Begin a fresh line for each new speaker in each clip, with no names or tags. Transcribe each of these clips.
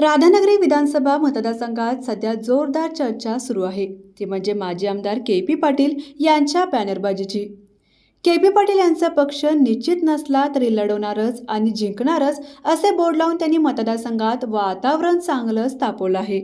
राधानगरी विधानसभा मतदारसंघात सध्या जोरदार चर्चा सुरू आहे. ती म्हणजे माजी आमदार के पी पाटील यांच्या बॅनरबाजीची. के पी पाटील यांचा पक्ष निश्चित नसला तरी लढवणारच आणि जिंकणारच असे बोर्ड लावून त्यांनी मतदारसंघात वातावरण चांगलंच तापवलं आहे.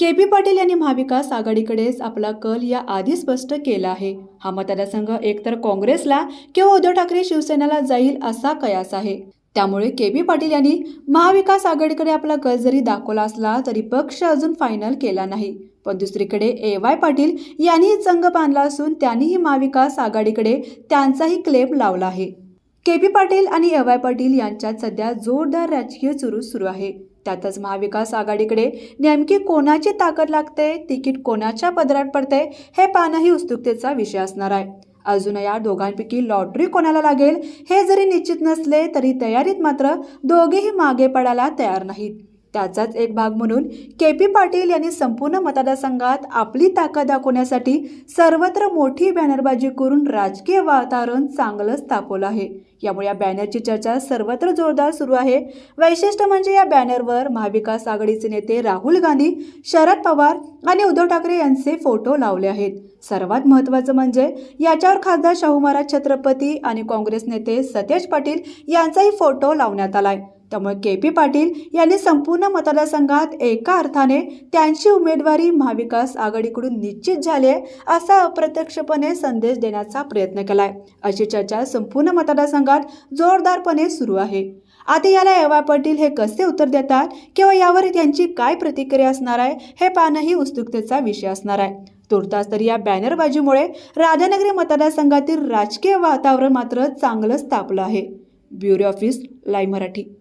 के पी पाटील यांनी महाविकास आघाडीकडेच आपला कल या आधी स्पष्ट केला आहे. हा मतदारसंघ एकतर काँग्रेसला किंवा उद्धव ठाकरे शिवसेनेला जाईल असा कयास आहे. त्यामुळे के बी पाटील यांनी महाविकास आघाडीकडे आपला कल जरी दाखवला असला तरी पक्ष अजून फायनल केला नाही. पण दुसरीकडे ए वाय पाटील यांनीही चंग बांधला असून त्यांनीही महाविकास आघाडीकडे त्यांचाही क्लेम लावला आहे. के बी पाटील आणि ए वाय पाटील यांच्यात सध्या जोरदार राजकीय चुरू सुरू आहे. त्यातच महाविकास आघाडीकडे नेमकी कोणाची ताकद लागते तिकीट कोणाच्या पदरात पडते हे पाहणंही उत्सुकतेचा विषय असणार आहे. अजून या दोघांपैकी लॉटरी कोणाला लागेल हे जरी निश्चित नसले तरी तयारीत मात्र दोघेही मागे पडायला तयार नाहीत. त्याचाच एक भाग म्हणून के पी पाटील यांनी संपूर्ण मतदारसंघात आपली ताकद दाखवण्यासाठी सर्वत्र मोठी बॅनरबाजी करून राजकीय वातावरण चांगलंच तापवलं आहे. यामुळे या बॅनरची चर्चा सर्वत्र जोरदार सुरू आहे. वैशिष्ट्य म्हणजे या बॅनरवर महाविकास आघाडीचे नेते राहुल गांधी शरद पवार आणि उद्धव ठाकरे यांचे फोटो लावले आहेत. सर्वात महत्त्वाचं म्हणजे याच्यावर खासदार शाहू महाराज छत्रपती आणि काँग्रेस नेते सतेज पाटील यांचाही फोटो लावण्यात आलाय. त्यामुळे के पी पाटील यांनी संपूर्ण मतदारसंघात एका अर्थाने त्यांची उमेदवारी महाविकास आघाडीकडून निश्चित झाली आहे असा अप्रत्यक्षपणे संदेश देण्याचा प्रयत्न केलाय. अशी चर्चा संपूर्ण मतदारसंघात जोरदारपणे सुरू आहे. आता याला एवा पाटील हे कसे उत्तर देतात किंवा यावर त्यांची काय प्रतिक्रिया असणार आहे हे पाहणंही उत्सुकतेचा विषय असणार आहे. तुर्तास तर या बॅनरबाजीमुळे राधानगरी मतदारसंघातील राजकीय वातावरण मात्र चांगलंच तापलं आहे. Bureau office live Marathi.